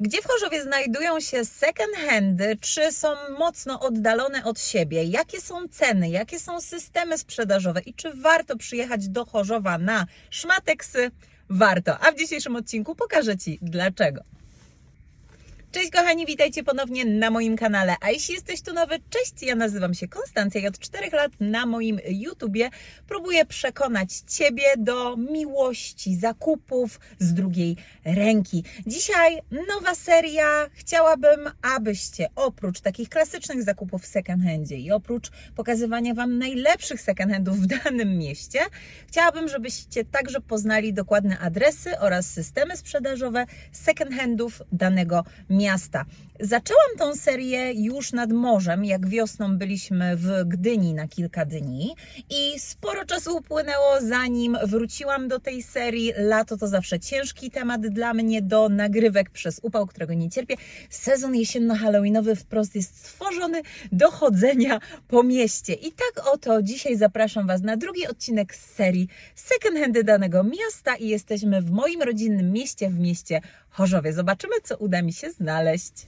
Gdzie w Chorzowie znajdują się second handy? Czy są mocno oddalone od siebie? Jakie są ceny? Jakie są systemy sprzedażowe? I czy warto przyjechać do Chorzowa na szmateksy? Warto. A w dzisiejszym odcinku pokażę Ci dlaczego. Cześć kochani, witajcie ponownie na moim kanale. A jeśli jesteś tu nowy, cześć, ja nazywam się Konstancja i od 4 lat na moim YouTubie próbuję przekonać Ciebie do miłości, zakupów z drugiej ręki. Dzisiaj nowa seria. Chciałabym, abyście oprócz takich klasycznych zakupów w second handzie i oprócz pokazywania Wam najlepszych second handów w danym mieście, chciałabym, żebyście także poznali dokładne adresy oraz systemy sprzedażowe second handów danego miasta miasta. Zaczęłam tą serię już nad morzem, jak wiosną byliśmy w Gdyni na kilka dni i sporo czasu upłynęło zanim wróciłam do tej serii. Lato to zawsze ciężki temat dla mnie do nagrywek przez upał, którego nie cierpię. Sezon jesienno-halloweenowy wprost jest stworzony do chodzenia po mieście. I tak oto dzisiaj zapraszam Was na drugi odcinek z serii Second Handy danego miasta i jesteśmy w moim rodzinnym mieście, w mieście Chorzowie. Zobaczymy, co uda mi się znaleźć znaleźć.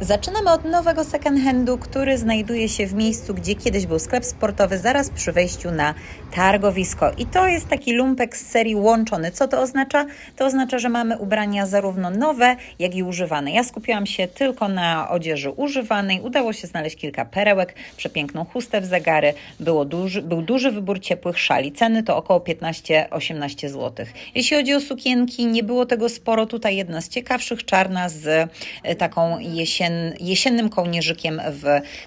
Zaczynamy od nowego second handu, który znajduje się w miejscu, gdzie kiedyś był sklep sportowy, zaraz przy wejściu na targowisko. I to jest taki lumpek z serii łączony. Co to oznacza? To oznacza, że mamy ubrania zarówno nowe, jak i używane. Ja skupiłam się tylko na odzieży używanej. Udało się znaleźć kilka perełek, przepiękną chustę w zegary. Było duży, był duży wybór ciepłych szali. Ceny to około 15-18 zł. Jeśli chodzi o sukienki, nie było tego sporo. Tutaj jedna z ciekawszych, czarna z e, taką jesienną jesien, jesiennym kołnierzykiem w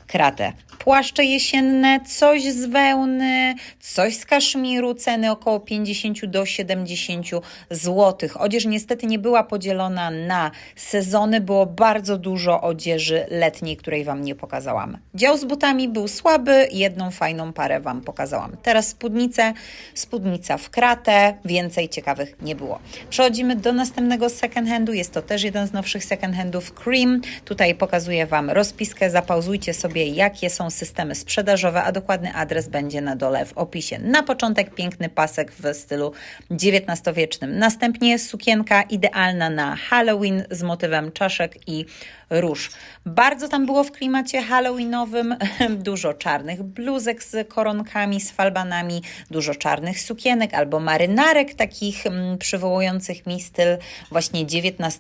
kratę. Płaszcze jesienne, coś z wełny, coś z kaszmiru, ceny około 50 do 70 zł. Odzież niestety nie była podzielona na sezony, było bardzo dużo odzieży letniej, której Wam nie pokazałam. Dział z butami był słaby, jedną fajną parę Wam pokazałam. Teraz spódnice, spódnica w kratę, więcej ciekawych nie było. Przechodzimy do następnego second handu, jest to też jeden z nowszych second handów, Cream. Tutaj pokazuję Wam rozpiskę, zapauzujcie sobie jakie są systemy sprzedażowe, a dokładny adres będzie na dole w opisie. Na początek piękny pasek w stylu XIX-wiecznym. Następnie sukienka idealna na Halloween z motywem czaszek i róż. Bardzo tam było w klimacie halloweenowym, dużo czarnych bluzek z koronkami, z falbanami, dużo czarnych sukienek albo marynarek takich mm, przywołujących mi styl właśnie XIX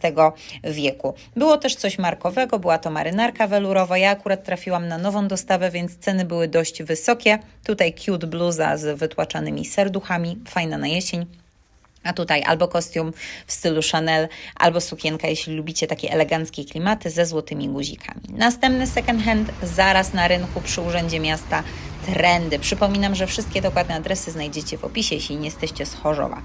wieku. Było też coś markowego, była to marynarka welurowa. Ja akurat trafiłam na nową dostawę, więc ceny były dość wysokie. Tutaj cute bluza z wytłaczanymi serduchami, fajna na jesień. A tutaj albo kostium w stylu Chanel, albo sukienka, jeśli lubicie takie eleganckie klimaty ze złotymi guzikami. Następny second hand zaraz na rynku przy Urzędzie Miasta trendy. Przypominam, że wszystkie dokładne adresy znajdziecie w opisie, jeśli nie jesteście z Chorzowa.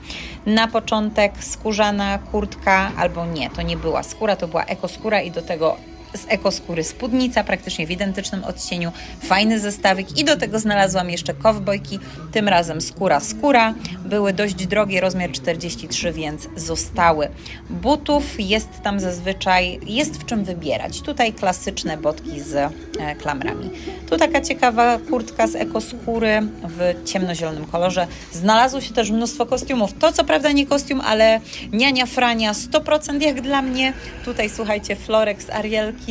Na początek skórzana kurtka, albo nie, to nie była skóra, to była ekoskóra i do tego z ekoskóry spódnica, praktycznie w identycznym odcieniu, fajny zestawik i do tego znalazłam jeszcze kowbojki, tym razem skóra skóra, były dość drogie, rozmiar 43, więc zostały. Butów jest tam zazwyczaj, jest w czym wybierać. Tutaj klasyczne botki z e, klamrami. Tu taka ciekawa kurtka z ekoskóry w ciemnozielonym kolorze. Znalazło się też mnóstwo kostiumów. To co prawda nie kostium, ale niania Frania 100% jak dla mnie. Tutaj słuchajcie, Florek z Arielki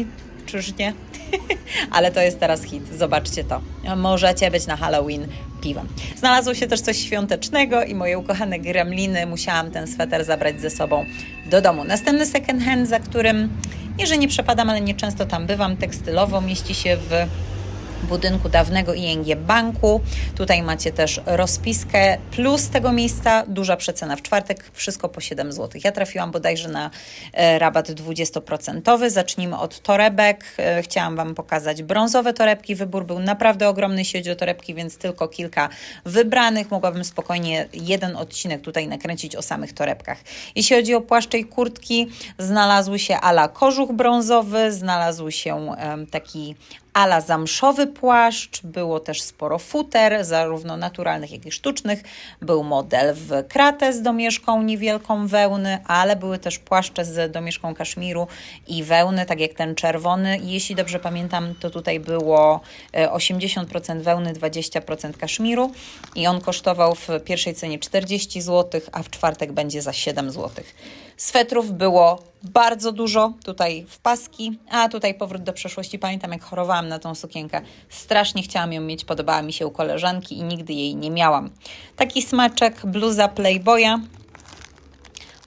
czyż nie? Ale to jest teraz hit, zobaczcie to. Możecie być na Halloween piwem. Znalazło się też coś świątecznego i moje ukochane gremliny. Musiałam ten sweter zabrać ze sobą do domu. Następny second hand, za którym nie, że nie przepadam, ale nie często tam bywam, tekstylowo mieści się w budynku dawnego ING Banku. Tutaj macie też rozpiskę, plus tego miejsca duża przecena. W czwartek wszystko po 7 zł. Ja trafiłam bodajże na e, rabat 20%. Zacznijmy od torebek. E, chciałam Wam pokazać brązowe torebki. Wybór był naprawdę ogromny, jeśli chodzi o torebki, więc tylko kilka wybranych. Mogłabym spokojnie jeden odcinek tutaj nakręcić o samych torebkach. Jeśli chodzi o płaszcze i kurtki, znalazły się ala kożuch brązowy, znalazł się taki ala zamszowy płaszcz, było też sporo futer, zarówno naturalnych, jak i sztucznych. Był model w kratę z domieszką niewielką wełny, ale były też płaszcze z domieszką kaszmiru i wełny, tak jak ten czerwony. Jeśli dobrze pamiętam, to tutaj było 80% e, wełny, 20% kaszmiru i on kosztował w pierwszej cenie 40 zł, a w czwartek będzie za 7 zł. Swetrów było bardzo dużo, tutaj w paski, a tutaj powrót do przeszłości. Pamiętam, jak chorowałam na tą sukienkę. Strasznie chciałam ją mieć, podobała mi się u koleżanki i nigdy jej nie miałam. Taki smaczek, bluza Playboya.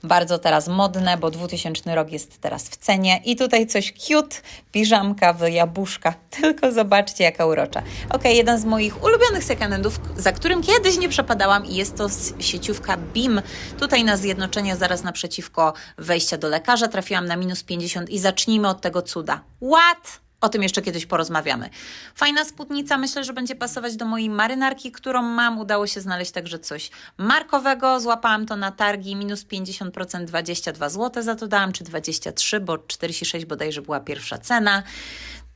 Bardzo teraz modne, bo 2000 rok jest teraz w cenie. I tutaj coś cute, piżamka w jabłuszka. Tylko zobaczcie, jaka urocza. Ok, jeden z moich ulubionych secondhandów, za którym kiedyś nie przepadałam i jest to sieciówka BIM. Tutaj na zjednoczenie, zaraz naprzeciwko wejścia do lekarza, trafiłam na minus 50 i zacznijmy od tego cuda. What? O tym jeszcze kiedyś porozmawiamy. Fajna spódnica, myślę, że będzie pasować do mojej marynarki, którą mam. Udało się znaleźć także coś markowego. Złapałam to na targi, minus 50%, 22 zł za to dałam, czy 23, bo 46 bodajże była pierwsza cena.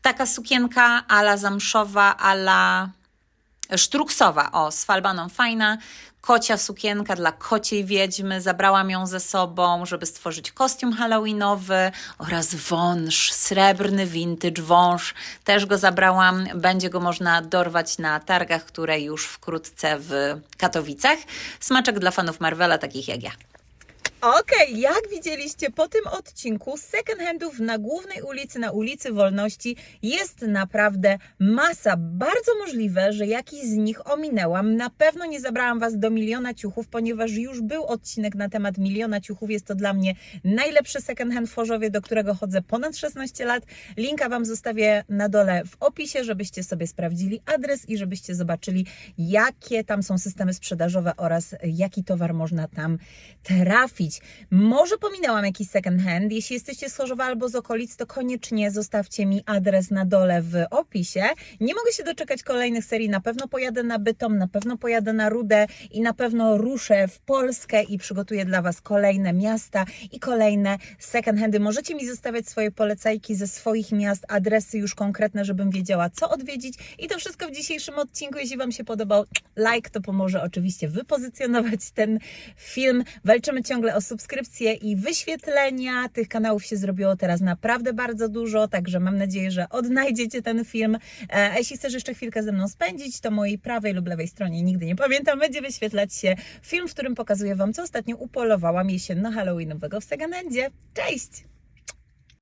Taka sukienka ala zamszowa, ala sztruksowa, o, z fajna, kocia sukienka dla kociej wiedźmy, zabrałam ją ze sobą, żeby stworzyć kostium halloweenowy oraz wąż, srebrny vintage wąż, też go zabrałam, będzie go można dorwać na targach, które już wkrótce w Katowicach. Smaczek dla fanów Marvela, takich jak ja. Okej, jak widzieliście po tym odcinku, second handów na głównej ulicy, na ulicy Wolności jest naprawdę masa. Bardzo możliwe, że jakiś z nich ominęłam. Na pewno nie zabrałam Was do miliona ciuchów, ponieważ już był odcinek na temat miliona ciuchów. Jest to dla mnie najlepszy second hand w Chorzowie, do którego chodzę ponad 16 lat. Linka Wam zostawię na dole w opisie, żebyście sobie sprawdzili adres i żebyście zobaczyli, jakie tam są systemy sprzedażowe oraz jaki towar można tam trafić. Może pominęłam jakiś second hand. Jeśli jesteście z Chorzowa albo z okolic, to koniecznie zostawcie mi adres na dole w opisie. Nie mogę się doczekać kolejnych serii. Na pewno pojadę na Bytom, na pewno pojadę na Rudę i na pewno ruszę w Polskę i przygotuję dla Was kolejne miasta i kolejne second handy. Możecie mi zostawiać swoje polecajki ze swoich miast, adresy już konkretne, żebym wiedziała, co odwiedzić. I to wszystko w dzisiejszym odcinku. Jeśli Wam się podobał, like to pomoże oczywiście wypozycjonować ten film. Walczymy ciągle o subskrypcje i wyświetlenia. Tych kanałów się zrobiło teraz naprawdę bardzo dużo, także mam nadzieję, że odnajdziecie ten film. E, A jeśli chcesz jeszcze chwilkę ze mną spędzić, to mojej prawej lub lewej stronie, nigdy nie pamiętam, będzie wyświetlać się film, w którym pokazuję Wam, co ostatnio upolowałam jesienno-halloweenowego w Seganendzie. Cześć!